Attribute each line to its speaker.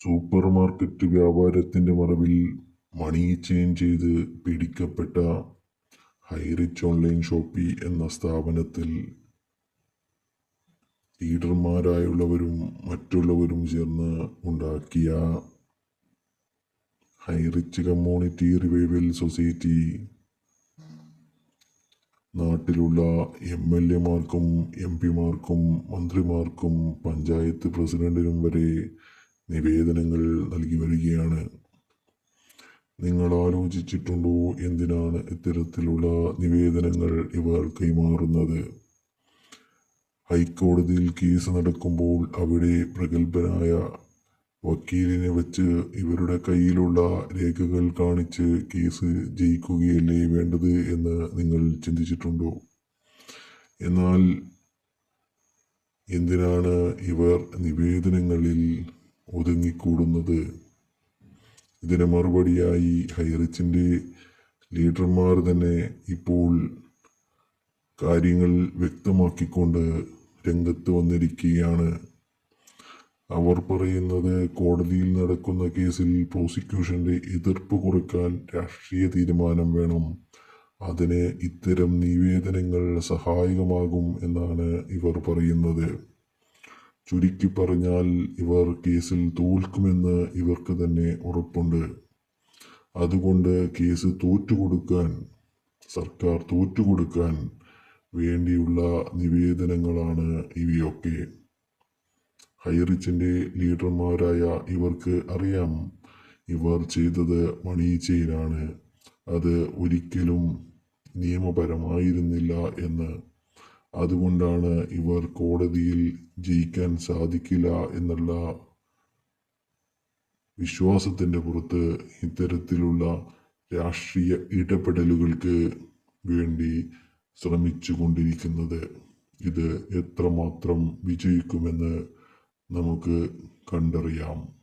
Speaker 1: Super market വ്യാപാരത്തിന്റെ മറവിൽ മണി chain ചെയ്ത് പിടിക്കപ്പെട്ട ഹൈറിച്ച് ഓൺലൈൻ ഷോപ്പി എന്ന സ്ഥാപനത്തിൽ ലീഡർമാരായുള്ളവരും മറ്റുള്ളവരും ചേർന്ന് ഉണ്ടാക്കിയ ഹൈറിച്ച് കമ്മ്യൂണിറ്റി റിവൈവൽ സൊസൈറ്റി നാട്ടിലുള്ള എം എൽ എമാർക്കും എം പിമാർക്കും മന്ത്രിമാർക്കും പഞ്ചായത്ത് പ്രസിഡന്റിനും വരെ നിവേദനങ്ങൾ നൽകി വരികയാണ്. നിങ്ങൾ ആലോചിച്ചിട്ടുണ്ടോ എന്തിനാണ് ഇത്തരത്തിലുള്ള നിവേദനങ്ങൾ ഇവർ കൈമാറുന്നത്? ഹൈക്കോടതിയിൽ കേസ് നടക്കുമ്പോൾ അവിടെ പ്രഗത്ഭനായ വക്കീലിനെ വെച്ച് ഇവരുടെ കയ്യിലുള്ള രേഖകൾ കാണിച്ച് കേസ് ജയിക്കുകയല്ലേ വേണ്ടത് എന്ന് നിങ്ങൾ ചിന്തിച്ചിട്ടുണ്ടോ? എന്നാൽ എന്തിനാണ് ഇവർ നിവേദനങ്ങളിൽ ഒതുങ്ങിക്കൂടുന്നത്. ഇതിന് മറുപടിയായി ഹൈറിച്ചിന്റെ ലീഡർമാർ തന്നെ ഇപ്പോൾ കാര്യങ്ങൾ വ്യക്തമാക്കിക്കൊണ്ട് രംഗത്ത് വന്നിരിക്കുകയാണ്. അവർ പറയുന്നത് കോടതിയിൽ നടക്കുന്ന കേസിൽ പ്രോസിക്യൂഷന്റെ എതിർപ്പ് കുറയ്ക്കാൻ രാഷ്ട്രീയ തീരുമാനം വേണം. അതിന് ഇത്തരം നിവേദനങ്ങൾ സഹായകമാകും എന്നാണ് ഇവർ പറയുന്നത്. ചുരുക്കി പറഞ്ഞാൽ ഇവർ കേസിൽ തോൽക്കുമെന്ന് ഇവർക്ക് തന്നെ ഉറപ്പുണ്ട്. അതുകൊണ്ട് കേസ് തോറ്റുകൊടുക്കാൻ സർക്കാർ തോറ്റുകൊടുക്കാൻ വേണ്ടിയുള്ള നിവേദനങ്ങളാണ് ഇവയൊക്കെ. ഹൈറിച്ചിന്റെ ലീഡർമാരായ ഇവർക്ക് അറിയാം ഇവർ ചെയ്തത് മണി ചെയിനാണ്. അത് ഒരിക്കലും നിയമപരമായിരുന്നില്ല എന്ന്. അതുകൊണ്ടാണ് ഇവർ കോടതിയിൽ ജയിക്കാൻ സാധിക്കില്ല എന്നുള്ള വിശ്വാസത്തിന്റെ പുറത്ത് ഇത്തരത്തിലുള്ള രാഷ്ട്രീയ ഇടപെടലുകൾക്ക് വേണ്ടി ശ്രമിച്ചു കൊണ്ടിരിക്കുന്നത് ഇത് എത്രമാത്രം വിജയിക്കുമെന്ന് നമുക്ക് കണ്ടറിയാം.